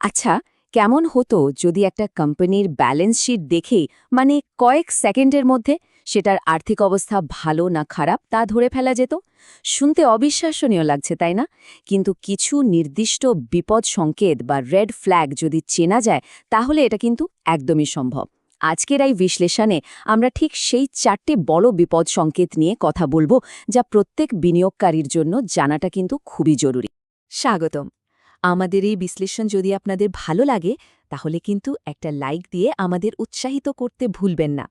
আচ্ছা কেমন হতো যদি একটা কোম্পানির ব্যালেন্স শিট দেখেই মানে কয়েক সেকেন্ডের মধ্যে সেটার আর্থিক অবস্থা ভালো না খারাপ তা ধরে ফেলা যেত? শুনতে অবিশ্বাসনীয় লাগছে, তাই না? কিন্তু কিছু নির্দিষ্ট বিপদ সংকেত বা রেড ফ্ল্যাগ যদি চেনা যায়, তাহলে এটা কিন্তু একদমই সম্ভব। আজকের এই বিশ্লেষণে আমরা ঠিক সেই চারটে বড় বিপদ সংকেত নিয়ে কথা বলব, যা প্রত্যেক বিনিয়োগকারীর জন্য জানাটা কিন্তু খুবই জরুরি। স্বাগতম। আমাদের এই বিশ্লেষণ যদি আপনাদের ভালো লাগে, তাহলে কিন্তু একটা লাইক দিয়ে আমাদের উৎসাহিত করতে ভুলবেন না।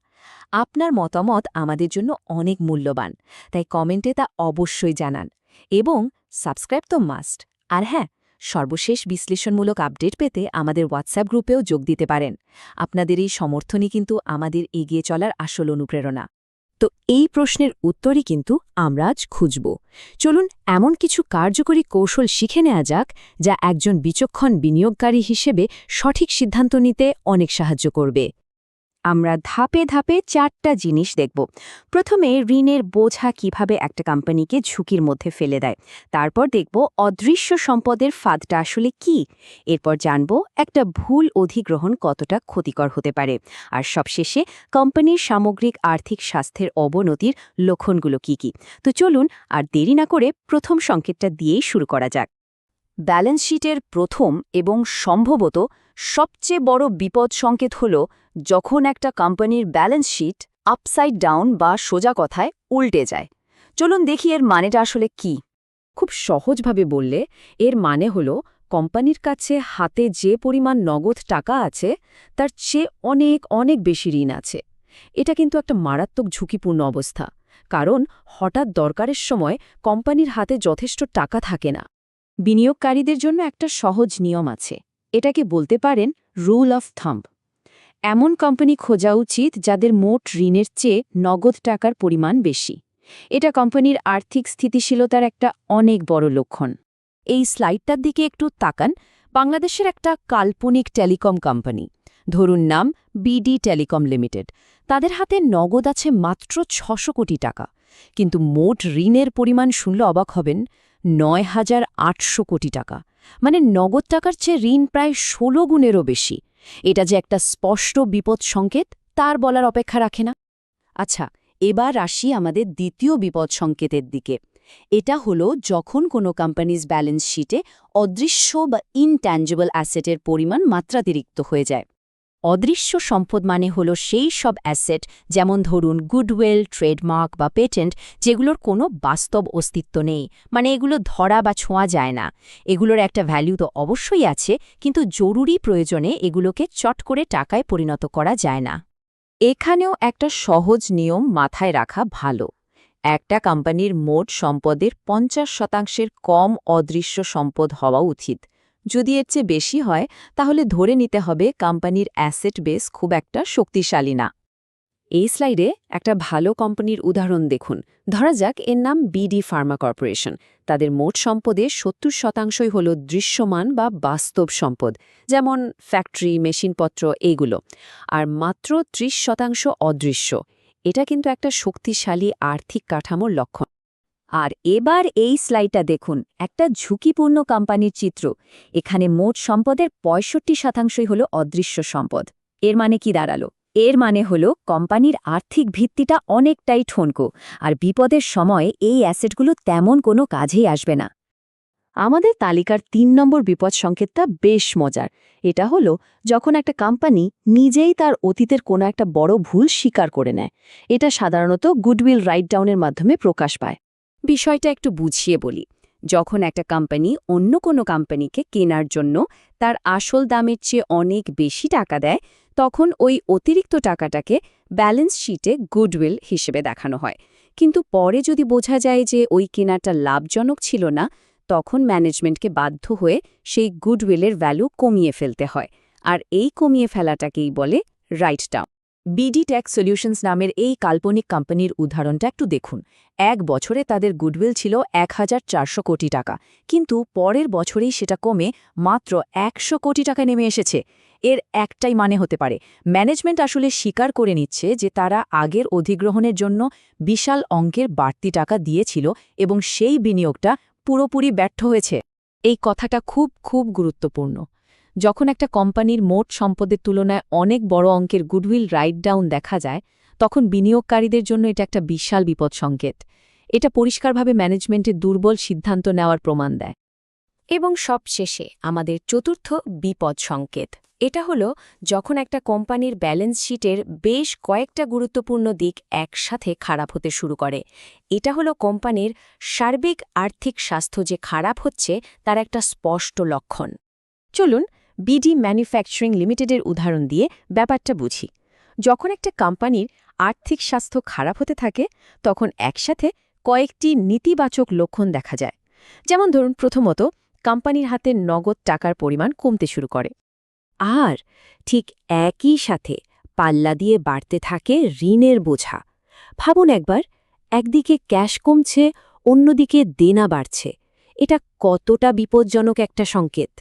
আপনার মতামত আমাদের জন্য অনেক মূল্যবান, তাই কমেন্টে তা অবশ্যই জানান। এবং সাবস্ক্রাইব তো মাস্ট। আর হ্যাঁ সর্বশেষ বিশ্লেষণমূলক আপডেট পেতে আমাদের হোয়াটসঅ্যাপ গ্রুপেও যোগ দিতে পারেন। আপনাদের এই সমর্থনই কিন্তু আমাদের এগিয়ে চলার আসল অনুপ্রেরণা। তো এই প্রশ্নের উত্তরই কিন্তু আমরা আজ খুঁজব। চলুন এমন কিছু কার্যকরী কৌশল শিখে নেওয়া যাক, যা একজন বিচক্ষণ বিনিয়োগকারী হিসেবে সঠিক সিদ্ধান্ত নিতে অনেক সাহায্য করবে। আমরা ধাপে ধাপে চারটা জিনিস দেখব। প্রথমে ঋণের বোঝা কীভাবে একটা কোম্পানিকে ঝুঁকির মধ্যে ফেলে দেয়। তারপর দেখব অদৃশ্য সম্পদের ফাঁদটা আসলে কি। এরপর জানব একটা ভুল অধিগ্রহণ কতটা ক্ষতিকর হতে পারে। আর সবশেষে কোম্পানির সামগ্রিক আর্থিক স্বাস্থ্যের অবনতির লক্ষণগুলো কি কি। তো চলুন আর দেরি না করে প্রথম সংকেতটা দিয়েই শুরু করা যাক। ব্যালেন্স শিটের প্রথম এবং সম্ভবত সবচেয়ে বড় বিপদ সংকেত হল যখন একটা কোম্পানির ব্যালেন্স শিট আপসাইড ডাউন বা সোজা কথায় উল্টে যায়। চলুন দেখি এর মানেটা আসলে কি। খুব সহজভাবে বললে, এর মানে হল কোম্পানির কাছে হাতে যে পরিমাণ নগদ টাকা আছে, তার চেয়ে অনেক অনেক বেশি ঋণ আছে। এটা কিন্তু একটা মারাত্মক ঝুঁকিপূর্ণ অবস্থা, কারণ হঠাৎ দরকারের সময় কোম্পানির হাতে যথেষ্ট টাকা থাকে না। বিনিয়োগকারীদের জন্য একটা সহজ নিয়ম আছে, এটাকে বলতে পারেন রুল অফ থাম্ব এমন কোম্পানি খোঁজা উচিত যাদের মোট ঋণের চেয়ে নগদ টাকার পরিমাণ বেশি। এটা কোম্পানির আর্থিক স্থিতিশীলতার একটা অনেক বড় লক্ষণ। এই স্লাইডটার দিকে একটু তাকান। বাংলাদেশের একটা কাল্পনিক টেলিকম কোম্পানি। ধরুন নাম বিডি টেলিকম লিমিটেড। তাদের হাতে নগদ আছে মাত্র ছশো কোটি টাকা। কিন্তু মোট ঋণের পরিমাণ শুনলে অবাক হবেন, নয় হাজার আটশো কোটি টাকা। মানে নগদ টাকার চেয়ে ঋণ প্রায় ষোলো গুণেরও বেশি। এটা যে একটা স্পষ্ট বিপদ সংকেত, তার বলার অপেক্ষা রাখে না। আচ্ছা এবার আসি আমাদের দ্বিতীয় বিপদ সংকেতের দিকে। এটা হলো যখন কোনো কোম্পানিজ ব্যালেন্স শিটে অদৃশ্য বা ইনট্যাঞ্জেবল অ্যাসেটের পরিমাণ মাত্রাতিরিক্ত হয়ে যায়। অদৃশ্য সম্পদ মানে হলো সেই সব অ্যাসেট যেমন ধরুন গুডউইল ট্রেডমার্ক বা পেটেন্ট যেগুলোর কোনো বাস্তব অস্তিত্ব নেই। মানে এগুলো ধরা বা ছোঁয়া যায় না। এগুলোর একটা ভ্যালু তো অবশ্যই আছে, কিন্তু জরুরি প্রয়োজনে এগুলোকে চট করে টাকায় পরিণত করা যায় না। এখানেও একটা সহজ নিয়ম মাথায় রাখা ভালো। একটা কোম্পানির মোট সম্পদের পঞ্চাশ শতাংশের কম অদৃশ্য সম্পদ হওয়া উচিত। যদি এর চেয়ে বেশি হয়, তাহলে ধরে নিতে হবে কোম্পানির অ্যাসেট বেস খুব একটা শক্তিশালী না। এই স্লাইডে একটা ভালো কোম্পানির উদাহরণ দেখুন। ধরা যাক এর নাম বিডি ফার্মা কর্পোরেশন। তাদের মোট সম্পদে সত্তর শতাংশই হল দৃশ্যমান বা বাস্তব সম্পদ, যেমন ফ্যাক্টরি, মেশিনপত্র এইগুলো আর মাত্র ত্রিশ শতাংশ অদৃশ্য। এটা কিন্তু একটা শক্তিশালী আর্থিক কাঠামোর লক্ষণ। আর এবার এই স্লাইডটা দেখুন, একটা ঝুঁকিপূর্ণ কোম্পানির চিত্র। এখানে মোট সম্পদের পঁয়ষট্টি শতাংশই হল অদৃশ্য সম্পদ। এর মানে কি দাঁড়াল? এর মানে হল কোম্পানির আর্থিক ভিত্তিটা অনেকটাই ঠনকো, আর বিপদের সময় এই অ্যাসেটগুলো তেমন কোনো কাজেই আসবে না। আমাদের তালিকার তিন নম্বর বিপদ সংকেতটা বেশ মজার। এটা হলো যখন একটা কোম্পানি নিজেই তার অতীতের কোনো একটা বড় ভুল স্বীকার করে নেয়। এটা সাধারণত গুডউইল রাইট ডাউনের মাধ্যমে প্রকাশ পায়। বিষয়টা একটু বুঝিয়ে বলি। যখন একটা কোম্পানি অন্য কোনো কোম্পানিকে কেনার জন্য তার আসল দামের চেয়ে অনেক বেশি টাকা দেয়, তখন ওই অতিরিক্ত টাকাটাকে ব্যালেন্স শিটে গুডউইল হিসেবে দেখানো হয়। কিন্তু পরে যদি বোঝা যায় যে ওই কেনাটা লাভজনক ছিল না, তখন ম্যানেজমেন্টকে বাধ্য হয়ে সেই গুডউইলের ভ্যালু কমিয়ে ফেলতে হয়। আর এই কমিয়ে ফেলাটাকেই বলে write down BD tax solutions নামের এই কাল্পনিক কোম্পানির উদাহরণটা একটু দেখুন। এক বছরে তাদের গুডউইল ছিল এক হাজার চারশো কোটি টাকা, কিন্তু পরের বছরেই সেটা কমে মাত্র একশো কোটি টাকা নেমে এসেছে। এর একটাই মানে হতে পারে, ম্যানেজমেন্ট আসলে স্বীকার করে নিচ্ছে যে তারা আগের অধিগ্রহণের জন্য বিশাল অঙ্কের বাড়তি টাকা দিয়েছিল এবং সেই বিনিয়োগটা পুরোপুরি ব্যর্থ হয়েছে। এই কথাটা খুব খুব গুরুত্বপূর্ণ। যখন একটা কোম্পানির মোট সম্পদের তুলনায় অনেক বড় অঙ্কের গুডউইল রাইট ডাউন দেখা যায়, তখন বিনিয়োগকারীদের জন্য এটা একটা বিশাল বিপদ সংকেত এটা পরিষ্কারভাবে ম্যানেজমেন্টের দুর্বল সিদ্ধান্ত নেওয়ার প্রমাণ দেয়। এবং সবশেষে, আমাদের চতুর্থ বিপদ সংকেত এটা হলো, যখন একটা কোম্পানির ব্যালেন্স শিটের বেশ কয়েকটা গুরুত্বপূর্ণ দিক একসাথে খারাপ হতে শুরু করে। এটা হলো কোম্পানির সার্বিক আর্থিক স্বাস্থ্য যে খারাপ হচ্ছে, তার একটা স্পষ্ট লক্ষণ। চলুন বিডি ম্যানুফ্যাকচারিং লিমিটেডের উদাহরণ দিয়ে ব্যাপারটা বুঝি। যখন একটা কোম্পানির আর্থিক স্বাস্থ্য খারাপ হতে থাকে, তখন একসাথে কয়েকটি নেতিবাচক লক্ষণ দেখা যায়। যেমন ধরুন, প্রথমত, কোম্পানির হাতে নগদ টাকার পরিমাণ কমতে শুরু করে। আর ঠিক একই সাথে পাল্লা দিয়ে বাড়তে থাকে ঋণের বোঝা। ভাবুন একবার, একদিকে ক্যাশ কমছে, অন্যদিকে দেনা বাড়ছে। এটা কতটা বিপজ্জনক একটা সংকেত?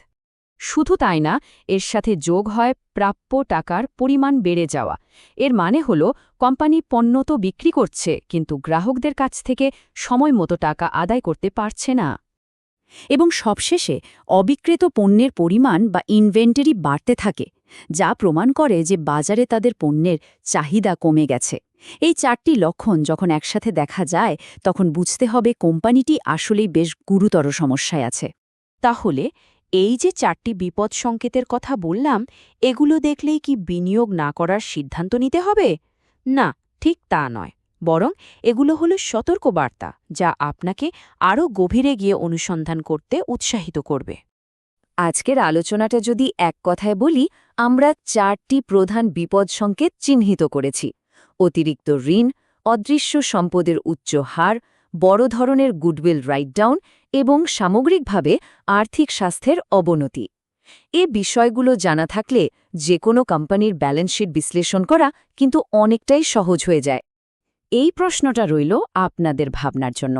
শুধু তাই না, এর সাথে যোগ হয় প্রাপ্য টাকার পরিমাণ বেড়ে যাওয়া। এর মানে হল, কোম্পানি পণ্য তো বিক্রি করছে, কিন্তু গ্রাহকদের কাছ থেকে সময় মতো টাকা আদায় করতে পারছে না। এবং সবশেষে, অবিক্রেত পণ্যের পরিমাণ বা ইনভেন্টারি বাড়তে থাকে, যা প্রমাণ করে যে বাজারে তাদের পণ্যের চাহিদা কমে গেছে। এই চারটি লক্ষণ যখন একসাথে দেখা যায়, তখন বুঝতে হবে কোম্পানিটি আসলেই বেশ গুরুতর সমস্যায় আছে। তাহলে এই যে চারটি বিপদ সংকেতের কথা বললাম, এগুলো দেখলেই কি বিনিয়োগ না করার সিদ্ধান্ত নিতে হবে? না, ঠিক তা নয়। বরং এগুলো হলো সতর্কবার্তা, যা আপনাকে আরও গভীরে গিয়ে অনুসন্ধান করতে উৎসাহিত করবে। আজকের আলোচনাটা যদি এক কথায় বলি, আমরা চারটি প্রধান বিপদ সংকেত চিহ্নিত করেছি। অতিরিক্ত ঋণ, অদৃশ্য সম্পদের উচ্চ হার, বড় ধরনের গুডউইল রাইট ডাউন এবং সামগ্রিকভাবে আর্থিক স্বাস্থ্যের অবনতি। এ বিষয়গুলো জানা থাকলে যে কোনো কোম্পানির ব্যালেন্স শিট বিশ্লেষণ করা কিন্তু অনেকটাই সহজ হয়ে যায়। এই প্রশ্নটা রইল আপনাদের ভাবনার জন্য।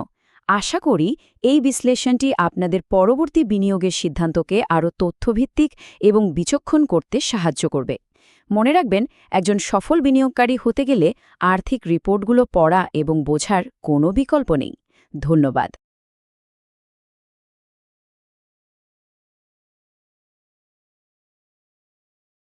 আশা করি এই বিশ্লেষণটি আপনাদের পরবর্তী বিনিয়োগের সিদ্ধান্তকে আরও তথ্যভিত্তিক এবং বিচক্ষণ করতে সাহায্য করবে। মনে রাখবেন, একজন সফল বিনিয়োগকারী হতে গেলে আর্থিক রিপোর্টগুলো পড়া এবং বোঝার কোনো বিকল্প নেই। ধন্যবাদ।